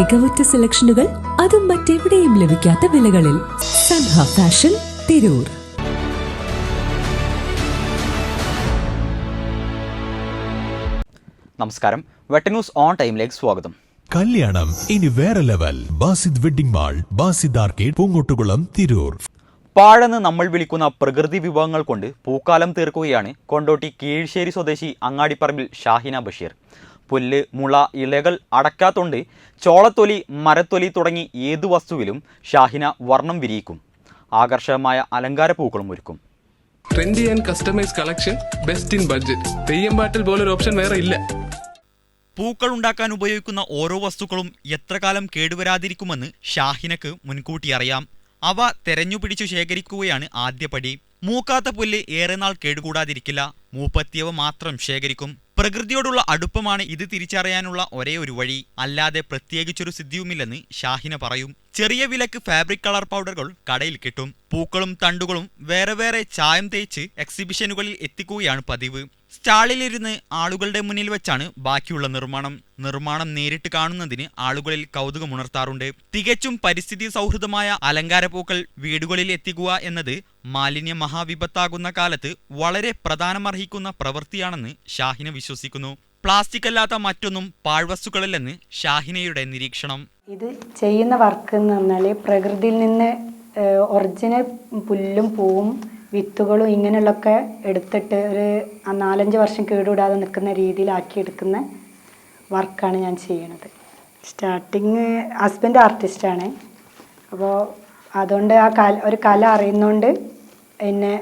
മികവുറ്റ സെലക്ഷനുകൾ അതും മറ്റെവിടെയും ലഭിക്കാത്ത വിലകളിൽ സൻഹ ഫാഷൻ തിരൂർ. നമസ്കാരം. വെട്ടന്യൂസ് ഓൺ ടൈമിലേക്ക് സ്വാഗതം. കല്യാണം ഇനി വേറെ level. Basid wedding mall Basid arcade Poongottukulam Tirur. പാഴെന്ന് നമ്മൾ വിളിക്കുന്ന പ്രകൃതി വിഭവങ്ങൾ കൊണ്ട് പൂക്കാലം തീർക്കുകയാണ് കൊണ്ടോട്ടി കീഴ്ശ്ശേരി സ്വദേശി അങ്ങാടിപ്പറമ്പിൽ ഷാഹിന ബഷീർ. പുല്ല് മുള ഇലകൾ അടക്കാത്തൊണ്ട് ചോളത്തൊലി മരത്തൊലി തുടങ്ങി ഏതു വസ്തുവിലും ഷാഹിന വർണം വിരിയിക്കും. ആകർഷകമായ അലങ്കാര പൂക്കളും ഒരുക്കും. Trendy and customise collection best in budget Theyyam പാട്ടിൽ പോലൊരു ഓപ്ഷൻ വേറെ ഇല്ല. പൂക്കൾ ഉണ്ടാക്കാൻ ഉപയോഗിക്കുന്ന ഓരോ വസ്തുക്കളും എത്ര കാലം കേടുവരാതിരിക്കുമെന്ന് ഷാഹിനക്ക് മുൻകൂട്ടി അറിയാം. അവ തെരഞ്ഞുപിടിച്ചു ശേഖരിക്കുകയാണ് ആദ്യപടി. മൂക്കാത്ത പുല്ല് ഏറെ നാൾ കേടുകൂടാതിരിക്കില്ല. മൂപ്പത്തിയവ മാത്രം ശേഖരിക്കും. പ്രകൃതിയോടുള്ള അടുപ്പമാണ് ഇത് തിരിച്ചറിയാനുള്ള ഒരേ ഒരു വഴി. അല്ലാതെ പ്രത്യേകിച്ചൊരു സിദ്ധിയുമില്ലെന്ന് ഷാഹിന പറയും. ചെറിയ വിലക്ക് ഫാബ്രിക് കളർ പൗഡറുകൾ കടയിൽ കിട്ടും. പൂക്കളും തണ്ടുകളും വേറെ വേറെ ചായം തേച്ച് എക്സിബിഷനുകളിൽ എത്തിക്കുകയാണ് പതിവ്. സ്റ്റാളിലിരുന്ന് ആളുകളുടെ മുന്നിൽ വെച്ചാണ് ബാക്കിയുള്ള നിർമ്മാണം. നിർമ്മാണം നേരിട്ട് കാണുന്നതിന് ആളുകളിൽ കൗതുകമുണർത്താറുണ്ട്. തികച്ചും പരിസ്ഥിതി സൗഹൃദമായ അലങ്കാര പൂക്കൾ വീടുകളിൽ എത്തിക്കുക എന്നത് മാലിന്യ മഹാവിപത്താകുന്ന കാലത്ത് വളരെ പ്രധാനമർഹിക്കുന്ന പ്രവൃത്തിയാണെന്ന് ഷാഹിന വിശ്വസിക്കുന്നു. പ്ലാസ്റ്റിക് അല്ലാത്ത മറ്റൊന്നും പാഴ്വസ്തുക്കളില്ലെന്ന് ഷാഹിനയുടെ നിരീക്ഷണം. ഇത് ചെയ്യുന്ന വർക്ക് എന്ന് പറഞ്ഞാൽ പ്രകൃതിയിൽ നിന്ന് ഒറിജിനൽ പുല്ലും പൂവും വിത്തുകളും ഇങ്ങനെയുള്ളൊക്കെ എടുത്തിട്ട് ഒരു നാലഞ്ച് വർഷം കേടുകൂടാതെ നിൽക്കുന്ന രീതിയിലാക്കി എടുക്കുന്ന വർക്കാണ് ഞാൻ ചെയ്യണത് സ്റ്റാർട്ടിങ് ഹസ്ബൻഡ് ആർട്ടിസ്റ്റാണ് അപ്പോൾ അതുകൊണ്ട് ആ കല ഒരു കല അറിയുന്നതുകൊണ്ട് എന്നെ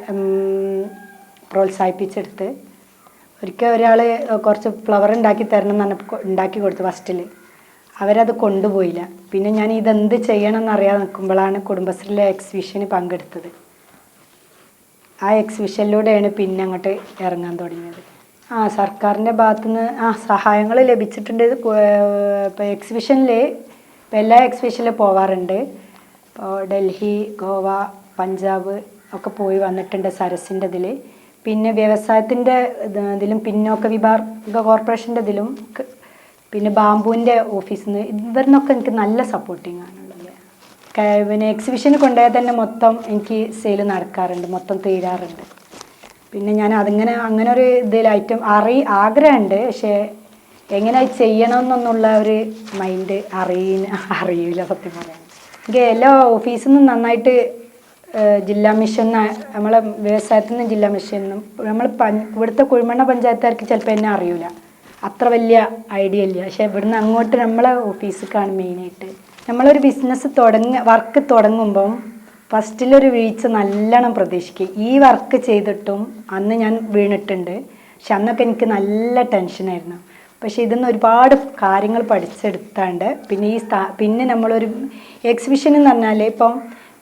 പ്രോത്സാഹിപ്പിച്ചെടുത്ത് ഒരിക്കൽ ഒരാൾ കുറച്ച് ഫ്ലവർ ഉണ്ടാക്കി തരണം എന്ന് പറഞ്ഞപ്പോൾ ഉണ്ടാക്കി കൊടുത്തു ഫസ്റ്റിൽ അവരത് കൊണ്ടുപോയില്ല. പിന്നെ ഞാൻ ഇതെന്ത് ചെയ്യണം എന്നറിയാതെ നിൽക്കുമ്പോഴാണ് കുടുംബശ്രീയിലെ എക്സിബിഷന് പങ്കെടുത്തത്. ആ എക്സിബിഷനിലൂടെയാണ് പിന്നെ അങ്ങോട്ട് ഇറങ്ങാൻ തുടങ്ങിയത്. ആ സർക്കാരിന്റെ ഭാഗത്തുനിന്ന് ആ സഹായങ്ങൾ ലഭിച്ചിട്ടുണ്ട്. ഇപ്പോൾ എക്സിബിഷനിൽ ഇപ്പോൾ എല്ലാ എക്സിബിഷനിലും പോവാറുണ്ട്. ഇപ്പോൾ ഡൽഹി ഗോവ പഞ്ചാബ് ഒക്കെ പോയി വന്നിട്ടുണ്ട് സരസിന്റെ ഇതിൽ പിന്നെ വ്യവസായത്തിന്റെ ഇതിലും പിന്നോക്ക വിഭാഗ കോർപ്പറേഷന്റെ ഇതിലും പിന്നെ ബാമ്പുവിന്റെ ഓഫീസിൽ നിന്ന് ഇവരിന്നൊക്കെ എനിക്ക് നല്ല സപ്പോർട്ടിങ് ആണുള്ളത് ക- പിന്നെ എക്സിബിഷന് കൊണ്ടുപോയാൽ തന്നെ മൊത്തം എനിക്ക് സെയിൽ നടക്കാറുണ്ട് മൊത്തം തീരാറുണ്ട്. പിന്നെ ഞാൻ അതിങ്ങനെ അങ്ങനെ ഒരു ഐറ്റം അറി ആഗ്രഹമുണ്ട് പക്ഷേ എങ്ങനെ ചെയ്യണം ചെയ്യണമെന്നുള്ള ഒരു മൈൻഡ് അറിയ അറിയില്ല സത്യം പറയാൻ. എനിക്ക് എല്ലാ ഓഫീസിൽ നിന്നും നന്നായിട്ട് ജില്ലാ മിഷൻ നമ്മളെ വ്യവസായത്തിൽ നിന്നും ജില്ലാ മിഷനും നമ്മൾ ഇവിടുത്തെ കുഴിമണ്ണ പഞ്ചായത്തുകാർക്ക് ചിലപ്പോൾ എന്നെ അറിയില്ല അത്ര വലിയ ഐഡിയ ഇല്ല. പക്ഷെ ഇവിടുന്ന് അങ്ങോട്ട് നമ്മളെ ഓഫീസിലേക്കാണ് മെയിനായിട്ട് നമ്മളൊരു ബിസിനസ് തുടങ്ങ വർക്ക് തുടങ്ങുമ്പം ഫസ്റ്റിലൊരു വീഴ്ച നല്ലോണം പ്രതീക്ഷിക്കും. ഈ വർക്ക് ചെയ്തിട്ടും അന്ന് ഞാൻ വീണിട്ടുണ്ട്. പക്ഷെ അന്നൊക്കെ എനിക്ക് നല്ല ടെൻഷനായിരുന്നു പക്ഷേ നിന്ന് ഒരുപാട് കാര്യങ്ങൾ പഠിച്ചെടുത്താണ്ട് പിന്നെ ഈ സ്ഥാ പിന്നെ നമ്മളൊരു എക്സിബിഷൻ എന്ന് പറഞ്ഞാൽ ഇപ്പം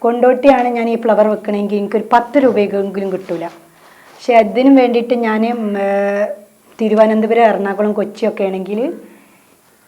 കൊണ്ടോട്ടിയാണ് ഞാൻ ഈ ഫ്ലവർ വെക്കണമെങ്കിൽ എനിക്കൊരു പത്ത് രൂപയെങ്കിലും കിട്ടൂല. പക്ഷെ അതിന് വേണ്ടിയിട്ട് ഞാൻ തിരുവനന്തപുരം എറണാകുളം കൊച്ചിയൊക്കെ ആണെങ്കിൽ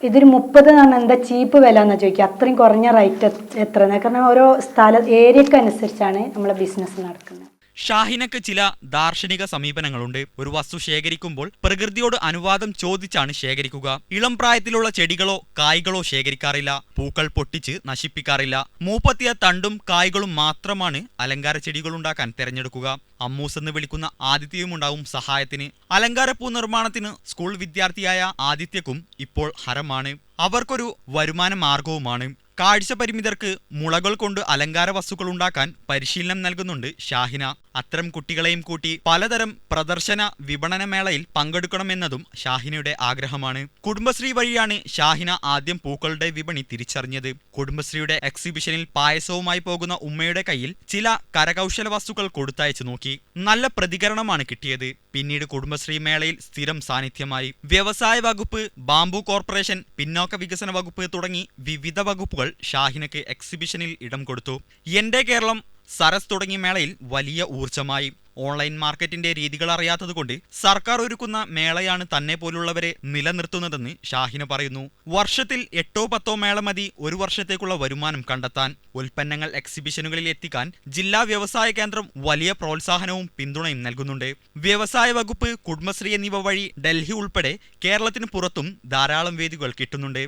ഇതൊരു മുപ്പത് എന്ന് എന്താ ചീപ്പ് വില എന്ന് ചോദിക്കുക. അത്രയും കുറഞ്ഞ റേറ്റ് എത്ര കാരണം ഓരോ സ്ഥല ഏരിയക്ക് അനുസരിച്ചാണ് നമ്മളെ ബിസിനസ് നടക്കുന്നത്. ഷാഹിനക്ക് ചില ദാർശനിക സമീപനങ്ങളുണ്ട്. ഒരു വസ്തു ശേഖരിക്കുമ്പോൾ പ്രകൃതിയോട് അനുവാദം ചോദിച്ചാണ് ശേഖരിക്കുക. ഇളം പ്രായത്തിലുള്ള ചെടികളോ കായ്കളോ ശേഖരിക്കാറില്ല. പൂക്കൾ പൊട്ടിച്ച് നശിപ്പിക്കാറില്ല. മൂപ്പത്തിയ തണ്ടും കായ്കളും മാത്രമാണ് അലങ്കാര ചെടികൾ ഉണ്ടാക്കാൻ തിരഞ്ഞെടുക്കുക. അമ്മൂസ് എന്ന് വിളിക്കുന്ന ആദിത്യയുമുണ്ടാവും സഹായത്തിന്. അലങ്കാരപ്പൂ നിർമ്മാണത്തിന് സ്കൂൾ വിദ്യാർത്ഥിയായ ആദിത്യക്കും ഇപ്പോൾ ഹരമാണ്. അവർക്കൊരു വരുമാന മാർഗവുമാണ് കാഴ്ച പരിമിതർക്ക് മുളകൾ കൊണ്ട് അലങ്കാര വസ്തുക്കൾ ഉണ്ടാക്കാൻ പരിശീലനം നൽകുന്നുണ്ട് ഷാഹിന. അത്തരം കുട്ടികളെയും കൂട്ടി പലതരം പ്രദർശന വിപണന മേളയിൽ പങ്കെടുക്കണമെന്നതും ഷാഹിനയുടെ ആഗ്രഹമാണ്. കുടുംബശ്രീ വഴിയാണ് ഷാഹിന ആദ്യം പൂക്കളുടെ വിപണി തിരിച്ചറിഞ്ഞത്. കുടുംബശ്രീയുടെ എക്സിബിഷനിൽ പായസവുമായി പോകുന്ന ഉമ്മയുടെ കയ്യിൽ ചില കരകൗശല വസ്തുക്കൾ കൊടുത്തയച്ചു നോക്കി. നല്ല പ്രതികരണമാണ് കിട്ടിയത്. പിന്നീട് കുടുംബശ്രീ മേളയിൽ സ്ഥിരം സാന്നിധ്യമായി. വ്യവസായ വകുപ്പ് ബാംബു കോർപ്പറേഷൻ പിന്നോക്ക വികസന വകുപ്പ് തുടങ്ങി വിവിധ വകുപ്പുകൾ ഷാഹിനക്ക് എക്സിബിഷനിൽ ഇടം കൊടുത്തു. എന്റെ കേരളം സരസ് തുടങ്ങിയ മേളയിൽ വലിയ ഊർജമായി. ഓൺലൈൻ മാർക്കറ്റിന്റെ രീതികൾ അറിയാത്തതുകൊണ്ട് സർക്കാർ ഒരുക്കുന്ന മേളയാണ് തന്നെ പോലുള്ളവരെ നിലനിർത്തുന്നതെന്ന് ഷാഹിന പറയുന്നു. വർഷത്തിൽ എട്ടോ പത്തോ മേള മതി ഒരു വർഷത്തേക്കുള്ള വരുമാനം കണ്ടെത്താൻ ഉൽപ്പന്നങ്ങൾ എക്സിബിഷനുകളിൽ എത്തിക്കാൻ ജില്ലാ വ്യവസായ കേന്ദ്രം വലിയ പ്രോത്സാഹനവും പിന്തുണയും നൽകുന്നുണ്ട്. വ്യവസായ വകുപ്പ് കുടുംബശ്രീ എന്നിവ വഴി ഡൽഹി ഉൾപ്പെടെ കേരളത്തിന് പുറത്തും ധാരാളം വേദികൾ കിട്ടുന്നുണ്ട്.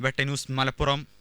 വെട്ടന്യൂസ് മലപ്പുറം.